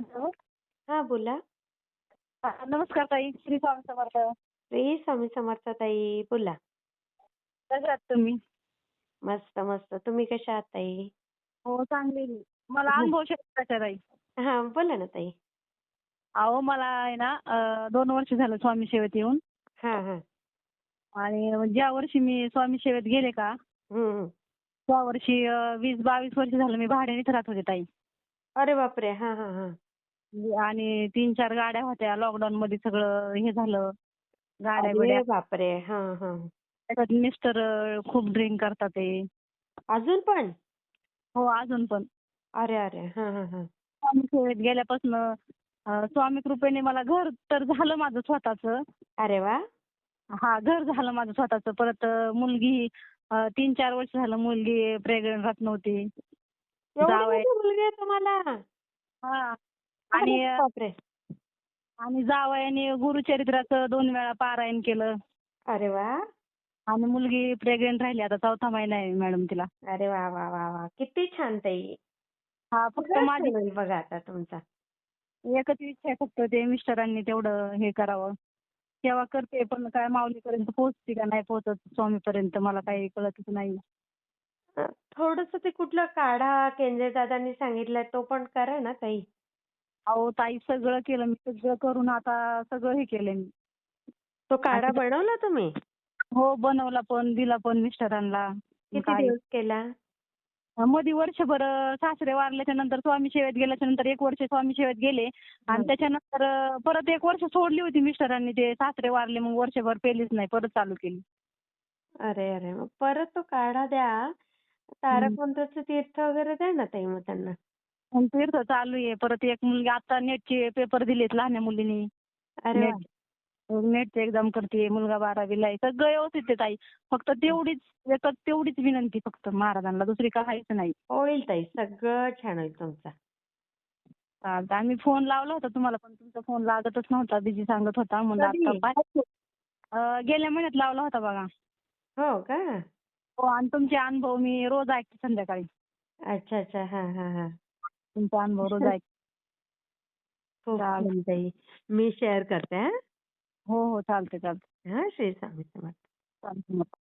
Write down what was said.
Hello. हा बोला. हा, नमस्कार ताई श्री स्वामी समर्थ. श्री स्वामी समर्थ ताई बोला. कशा आहात तुम्ही? मस्त मस्त. तुम्ही कशा आहात ताई? हो चांगली. मला अनुभव शेतकऱ्याचा ताई. हा बोला ना ताई. अहो मला आहे ना अं, दोन वर्ष झालं स्वामी सेवेत येऊन. हा हा. आणि ज्या वर्षी मी स्वामी सेवेत गेले का हम्म, हम्म. त्या वर्षी अं, वीस बावीस वर्ष झालं मी भाड्यानेच राहत होते ताई. अरे बापरे! हा हा हा. आणि तीन चार गाड्या होत्या. लॉकडाऊन मध्ये सगळं हे झालं. गाड्या बिड्या. बापरे! हा हा. त्याच्यात मिस्टर खूप ड्रिंक करतात ते. अजून पण? हो अजून पण. अरे अरे! हा हा हा. स्वामी सेवेत गेल्यापासून स्वामी कृपेने मला घर तर झालं माझं स्वतःचं. अरे वा! हा घर झालं माझं स्वतःचं. परत अं, मुलगी अं, तीन चार वर्ष झालं मुलगी प्रेग्नंट राहत नव्हती. एवढी जावई. मोठी मुलगी आहे तुम्हाला? हा. आणि आणि जावयाने गुरुचरित्राचं दोन वेळा पारायण केलं. अरे वा. आणि मुलगी प्रेग्नंट राहिली आता चौथा महिना आहे मॅडम तिला. अरे वा वा वा वा. किती छान ताई. हा फक्त माझी बघा आता तुमचा. एकच इच्छा आहे फक्त ते मिस्टरांनी तेवढं हे करावं. सेवा करते पण काय माऊलीपर्यंत पोहोचते का नाही पोहोचत स्वामीपर्यंत मला काही कळतच नाही. थोडस ते कुठलं काढा केंद्रे दादांनी सांगितलंय तो पण करा ना ताई. अहो ताई सगळं केलं मी सगळं करून आता सगळं हे केलंय मी. तो काढा बनवला तुम्ही? हो बनवला पण दिला पण मिस्टरांना. किती काय? दिवस केला? मध्ये वर्षभर सासरे वारल्याच्या नंतर स्वामी सेवेत गेल्याच्यानंतर एक वर्ष स्वामी सेवेत गेले. आणि. त्याच्यानंतर अं, परत एक वर्ष सोडली होती मिस्टरांनी ते सासरे वारले मग वर्षभर पेलीच नाही परत चालू केली. अरे अरे मग परत तो काढा द्या. तारक मंत्राचं तीर्थ वगैरे द्या ना ताई मग त्यांना. मग तीर्थ चालू आहे. परत एक मुलगी आता नेटचे पेपर दिलेत लहान मुलीनी. अरे वा. नेट नेटची एक्झाम करते मुलगा बारावीला आहे. सगळं व्यवस्थित आहे ताई. फक्त तेवढीच एकच तेवढीच विनंती फक्त महाराजांना. दुसरी काहीच नाही. होईल ताई. सगळं छान होईल तुमचा. चालतं आम्ही फोन लावला होता तुम्हाला पण तुमचा फोन लागतच नव्हता. बिझी सांगत होता. म्हणून कधी? आता. अं, गेल्या महिन्यात लावला होता बघा. हो का? हो आणि तुमचे अनुभव मी रोज ऐकते संध्याकाळी. अच्छा अच्छा. हा हा हा. तुमचे अनुभव रोज खूप चालेल. ताई मी शेअर करते हा? हो हो. चालते चालते हा? श्री स्वामी समर्थ.